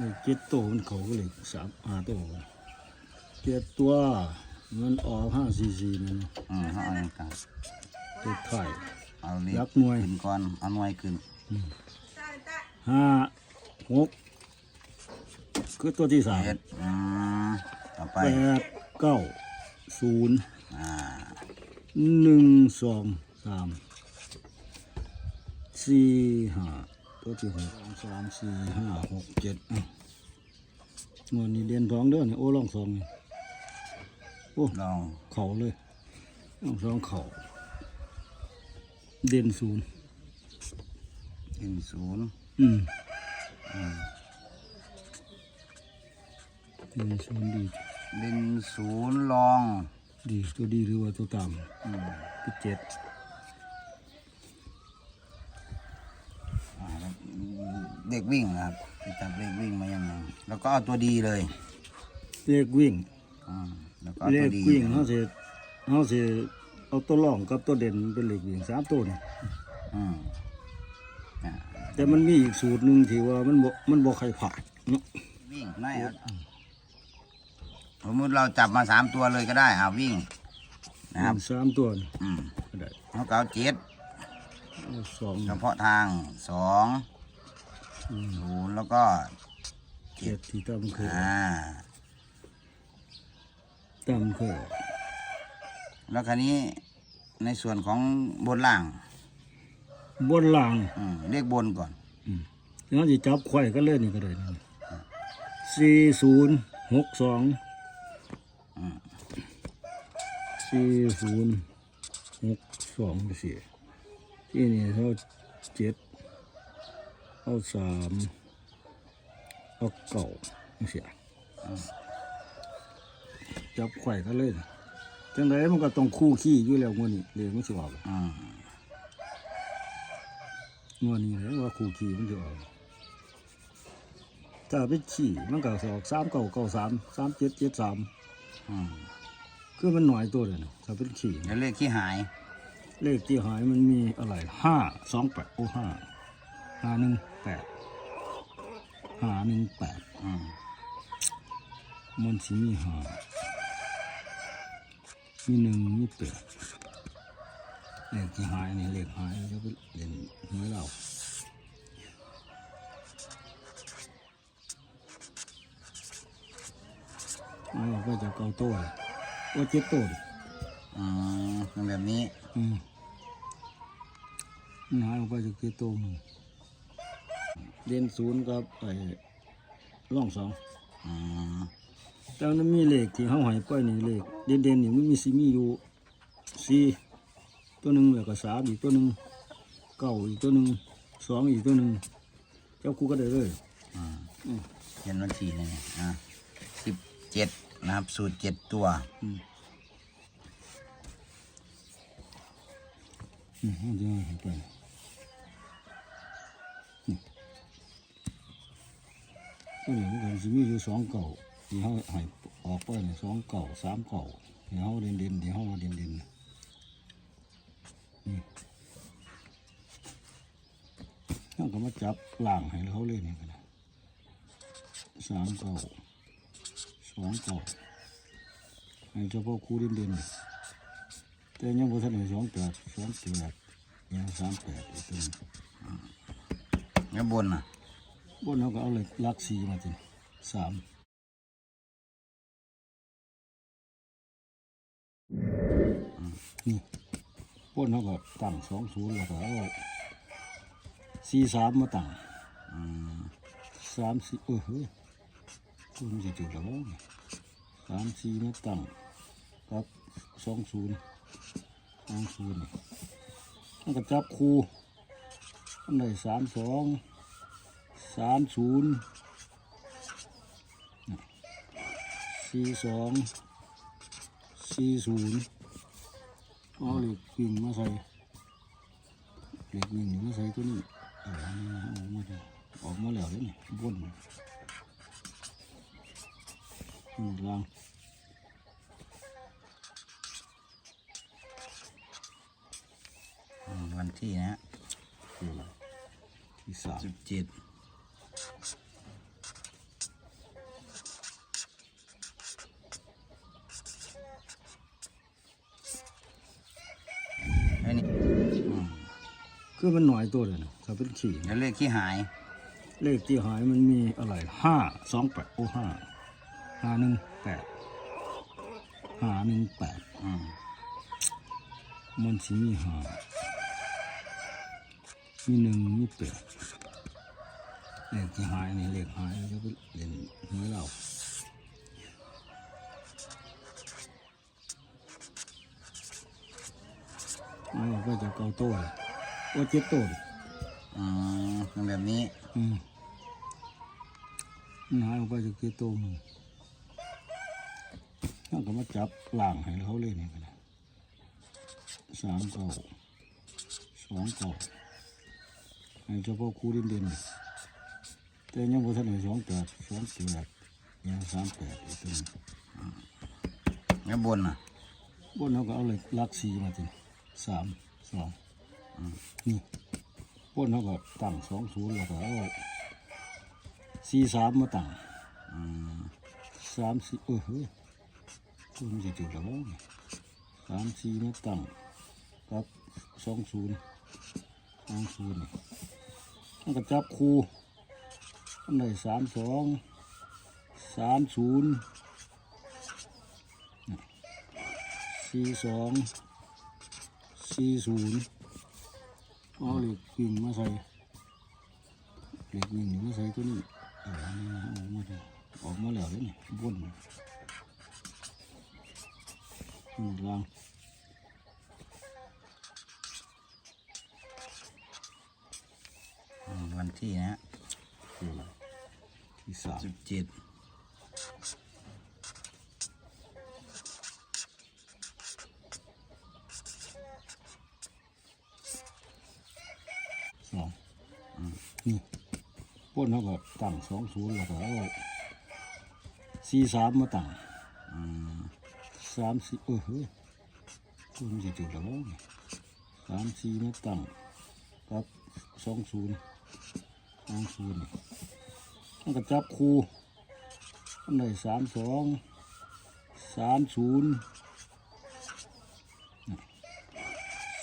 นี่เจ็ดตัวมันเขาก็เลยสามห้าตัวเจ็ดตัวมันออกห้าสี่สี่มันอืมเขาเอาอย่างกันตัวถ่ายเอาเลยัขกษ์หน่วยขึ้นก่อนเอาหน่วยขึ้นห้าหกคือตัวที่สามเจ็ดอืมต่อไปแปดเก้าศูนย์อ่าหนึ่งสองสามสี่ห้า ตัวที่หกสองสามสี่ห้าหกเจ็ดอะงวดนี้เรียนสองเด้อเนี่ยโอ้ลองสองนี่โอ้ลองเข่าเลยลองสองเข่าเด่นศูนย์ขึ้นศูนย์อืมเด่นศูนย์ดีเล่นศูนย์ลอง ดีตัวดีหรือว่าตัวต่อืมำตัวเจ็ด อ่าแล้ว เด็กวิ่งนะครับไปจับเลขวิ่งมายังไงแล้วก็เอาตัวดีเลยเลขวิ่งอืมแล้วก็เอาเลตัวขดีวิ่งเขาสิเขาสิเอาตัวรองกับตัวเด่นเป็นเลขวิ่งสามตัวนี่อืมอ่าแต่มันมีอีกสูตรหนึ่งที่ว่ามันบ่มันบ่ใครผ่านเนาะวิ่งไม่ครับสมมติเราจับมาสามตัวเลยก็ได้อ่าวิ่งนะครับสามตัวนี่อืมก็ได้เขาเก้าเจ็ดเอาสองเฉพาะทางสอง ศูนย์แล้วก็เจ็ดที่ต่ำเคยอ่าต่ำเคยแล้วคราวนี้ในส่วนของบนล่างบนล่างอืมเรียกบนก่อนเขาจะจับไข่ก็เล่นนี่ก็ได้นี่สี่ศูนย์หกสองสี่ศูนย์หกสองสี่ที่นี่เขาเจ็ด เอาสามเอาเก่าเสียจับไข่ก็เล่นจังไรมันก็ต้องคู่ขี้อยู่แล้วงวดนี้เรียกมันสิออกอืมงวดนี้เลยว่าคู่ขี้มันจะออกถ้าไปขี่มันก็สอกสามเก่าเก่าสามสามเจ็ดเจ็ดสามอืมคือมันหน่อยตัวเลยนะถ้าเป็นขี่แล้วเลขที่หาย เลขที่หายมันมีอะไรห้าสองแปดโอ้ห้าห้าหนึ่ง แปดห้าหนึ่งแปดอืมมันสิมีห้ามีหนึ่งมีแปดเลขที่หายนี่เลขหายจะไปเล่นหวยเราเอาก็จะเกาโต้เลยว่าเจ็ดโต้ดิอืมเป็นแบบนี้ อืมหายออกไปจากที่ตัวมึง เรียนศูนย์กับไอ้ร่องสองอืมแต่นั้นมีเลขที่เขาใหายไปนี่เลขเด่นเด่นๆนี่มันมีสีมีอยู่สี่ตัวหนึ่งแล้วก็สามอีกตัวหนึ่งเก้าอีกตัวหนึ่งสองอีกตัวหนึ่งเจ้าครูก็ได้เลยอืมอืมเขียนวันที่เลยอะสิบเจ็ดนะครับสูตรเจ็ดตัวอืมอืมเอาเดี๋ยวให้ไป ตัวนี้มันก็สิมีอยู่สองเก่าที่เขาใหายออกไปนี่สองเก่าสามเก่าที่เขาเด่นเด่นที่เขาเด่นเด่นนี่เขาก็มาจับล่างให้เขาเลยนี่ก็ได้สามเก่าสองเก่าให้เฉพาะครูเด่นเด่นแต่ยังบ่ทันได้สองแปดสองแปดยังสามแปดอีกตัวหนึ่งแล้วบนอะ บนเขาก็เอาเลยลักสีมาทีสามนี่บนเขาก็ตั้งสองศูนย์แล้วก็เอาสี่สามมาตั้งสามสี่เออเฮ้ยคุณจะจุดแล้วสามสี่มาตั้งกับสองศูนย์สองศูนย์มันก็จับคู่อันใดสามสอง สามศูนย์สี่สองสี่ศูนย์เอาเหล็กวิ่งมาใส่เหล็กวิ่งมาใส่ตัวนี้เอออันนี้เอาออกมาแล้วออกมาแล้วเด้อนี่บนอืมล่างอืมวันที่นะที่สามสิบเจ็ด คือมันหน่อยตัวเลยนะถ้าเป็นขี่แล้วเลขที่หาย เลขที่หายมันมีอะไรห้าสองแปดโอ้ห้าห้าหนึ่งแปดห้าหนึ่งแปดอืมมันสิมีห้ามีหนึ่งมีแปดเลขที่หายนี่เลขหายแล้วก็ไปเล่นหวยเรา เอาก็จะเกาโต้เลยโอ้เจ็ดโต้ดิอืมเป็นแบบนี้ อืมมันหายออกไปจากที่ตัวมึงนั่นก็มาจับล่างให้เขาเล่นนี่กันนะสามเก้าสองเก้าให้เฉพาะคู่เด่นๆแต่ยังบ่ทันให้สองแปดสองแปดยังสามแปดอีกตัวหนึงแล้วบนอะบนเขาก็เอาเลยลักสีมาที สามสองนี่บนเขาก็ตั้งสองศูนย์แล้วก็เอาสี่สามมาตั้งสามสี่เออเฮ้ยคุณจะจุดแล้วสามสี่มาตั้งกับสองศูนย์สองศูนย์นี่มันก็จับคู่อันไหนสามสองสามศูนย์สี่สอง สี่ศูนย์เอาเหล็กกิ่งมาใส่เหล็กกิ่งมาใส่ตัวนี้เอออันนี้เอาออกมาเลยออกมาแล้วเด้อนี่บนอืมลางอืมวันที่นะคืออะไรที่สามสิบเจ็ด พวกเขาก็ตั้งสองศูนย์แล้วก็เอาสี่สามมาตั้งสามสี่เออเฮ้ยคุณจะจุดแล้วสามสี่มาตั้งกับสองศูนย์สองศูนย์นี่มันก็จับคูอันไหนสามสองสามศูนย์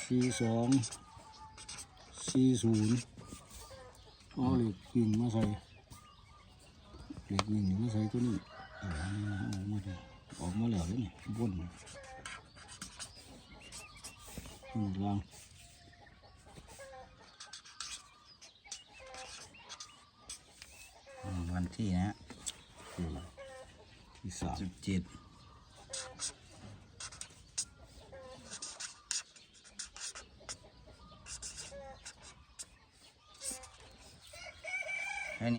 สี่สองสี่ศูนย์ เอาเหล็กกิ่งมาใส่เหล็กกิ่งมาใส่ตัวนี้เอออันนี้เอาออกมาเลยออกมาแล้วเด้อนี่บนอืมลางอืมวันที่นะคืออะไรที่สามสิบเจ็ด